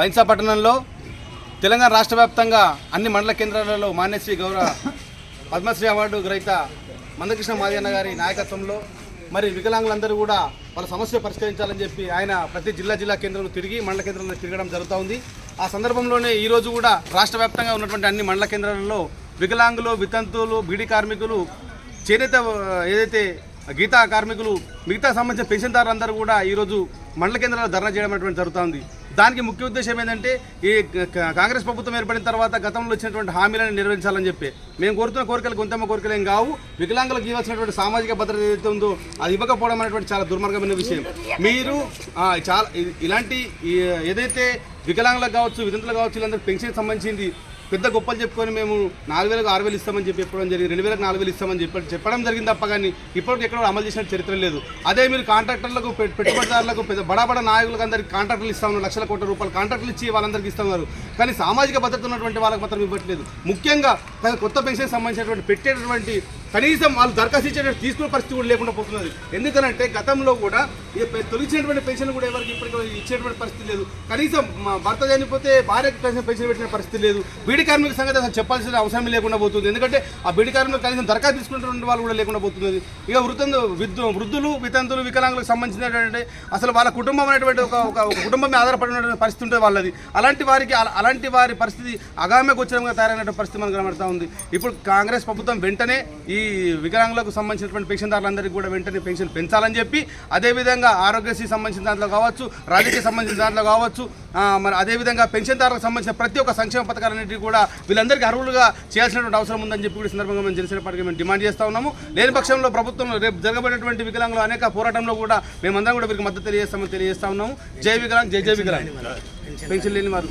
బైన్సా పట్టణంలో తెలంగాణ రాష్ట్ర వ్యాప్తంగా అన్ని మండల కేంద్రాలలో మాన్యశ్రీ గౌరవ పద్మశ్రీ అవార్డు గ్రహీత మందకృష్ణ మాదిగన్న గారి నాయకత్వంలో మరి వికలాంగులందరూ కూడా వాళ్ళ సమస్య పరిష్కరించాలని చెప్పి ఆయన ప్రతి జిల్లా జిల్లా కేంద్రంలో తిరిగి మండల కేంద్రంలో తిరగడం జరుగుతూ ఉంది ఆ సందర్భంలోనే ఈరోజు కూడా రాష్ట్ర వ్యాప్తంగా ఉన్నటువంటి అన్ని మండల కేంద్రాలలో వికలాంగులు వితంతువులు బీడీ కార్మికులు చేనేత ఏదైతే గీతా కార్మికులు మిగతా సంబంధించిన పెన్షన్దారులందరూ కూడా ఈరోజు మండల కేంద్రాల్లో ధర్నా చేయడం జరుగుతూ ఉంది దానికి ముఖ్య ఉద్దేశం ఏంటంటే ఈ కాంగ్రెస్ ప్రభుత్వం ఏర్పడిన తర్వాత గతంలో వచ్చినటువంటి హామీలను నిర్వహించాలని చెప్పి. మేము కోరుతున్న కోరికలు గొంతమ్మ కోరికలు ఏం కావు. వికలాంగులకు ఇవ్వాల్సినటువంటి సామాజిక భద్రత ఏదైతే ఉందో అది ఇవ్వకపోవడం అనేటువంటి చాలా దుర్మార్గమైన విషయం. మీరు చాలా ఇలాంటి ఏదైతే వికలాంగులకు కావచ్చు విధంతులకు కావచ్చు వీళ్ళందరూ పెన్షన్ సంబంధించింది పెద్ద గొప్పలు చెప్పుకొని మేము నాలుగు వేలకు ఆరు వేలు ఇస్తామని చెప్పి చెప్పడం జరిగింది. రెండు వేలకు నాలుగు వేలు ఇస్తామని చెప్పి చెప్పడం జరిగింది తప్ప కానీ ఇప్పటికి ఎక్కడ అమలు చేసిన చరిత్ర లేదు. అదే మీరు కాంట్రాక్టర్లకు పె- పెట్టుబడిదారులకు పెద్ద బడా బడా నాయకులకు అందరికి కాంట్రాక్టులు ఇస్తా ఉన్నారు. లక్షల కోట్ల రూపాయలు కాంట్రాక్టులు ఇచ్చి వాళ్ళందరికీ ఇస్తున్నారు కానీ సామాజిక భద్రత ఉన్నటువంటి వాళ్ళకి మాత్రం ఇవ్వట్లేదు. ముఖ్యంగా కొత్త పెన్షన్ సంబంధించినటువంటి పెట్టేటటువంటి కనీసం వాళ్ళు దరఖాస్తు ఇచ్చేటట్టు తీసుకునే పరిస్థితి కూడా లేకుండా పోతున్నది. ఎందుకనంటే గతంలో కూడా తొలగించినటువంటి పెన్షన్ కూడా ఎవరికి ఇప్పటికీ ఇచ్చేటువంటి పరిస్థితి లేదు. కనీసం మా భర్త చనిపోతే భార్యకు కనీసం పెన్షన్ పెట్టిన పరిస్థితి లేదు. బీడి కార్మిక సంగతి అసలు చెప్పాల్సిన అవసరం లేకుండా పోతుంది. ఎందుకంటే ఆ బీడి కార్మికులు కనీసం దరఖాస్తు తీసుకున్నటువంటి వాళ్ళు కూడా లేకుండా పోతున్నది. ఇక వృద్ధు వృద్ధు వృద్ధులు వితంతులు వికలాంగులకు సంబంధించినటువంటి అసలు వాళ్ళ కుటుంబం అనేటువంటి ఒక ఒక కుటుంబం ఆధారపడినటువంటి పరిస్థితి ఉంటుంది వాళ్ళది. అలాంటి వారికి అలాంటి వారి పరిస్థితి అగామ్య గోచరంగా తయారైనటువంటి పరిస్థితి మనకు కనబడతా ఉంది. ఇప్పుడు కాంగ్రెస్ ప్రభుత్వం వెంటనే ఈ వికలాంగులకు సంబంధించినటువంటి పెన్షన్దారులందరికీ కూడా వెంటనే పెన్షన్ పెంచాలని చెప్పి అదేవిధంగా ఆరోగ్యశ్రీ సంబంధించిన దాంట్లో కావచ్చు రాజకీయ సంబంధించిన దాంట్లో కావచ్చు మరి అదేవిధంగా పెన్షన్దారులకు సంబంధించిన ప్రతి ఒక్క సంక్షేమ పథకాలన్నింటినీ కూడా వీళ్ళందరికీ అర్హులుగా చేయాల్సినటువంటి అవసరం ఉందని చెప్పి కూడా ఈ సందర్భంగా మేము జనసేన పార్టీకి మేము డిమాండ్ చేస్తా ఉన్నాము. లేని పక్షంలో ప్రభుత్వం రేపు జరగబడేటువంటి వికలాంగులు అనేక పోరాటంలో కూడా మేమందరం కూడా వీరికి మద్దతు తెలియజేస్తామని తెలియజేస్తా ఉన్నాము. జై వికలాంగ్ జై జై వికలాంగ్. పెన్షన్ లేని వారు కూడా.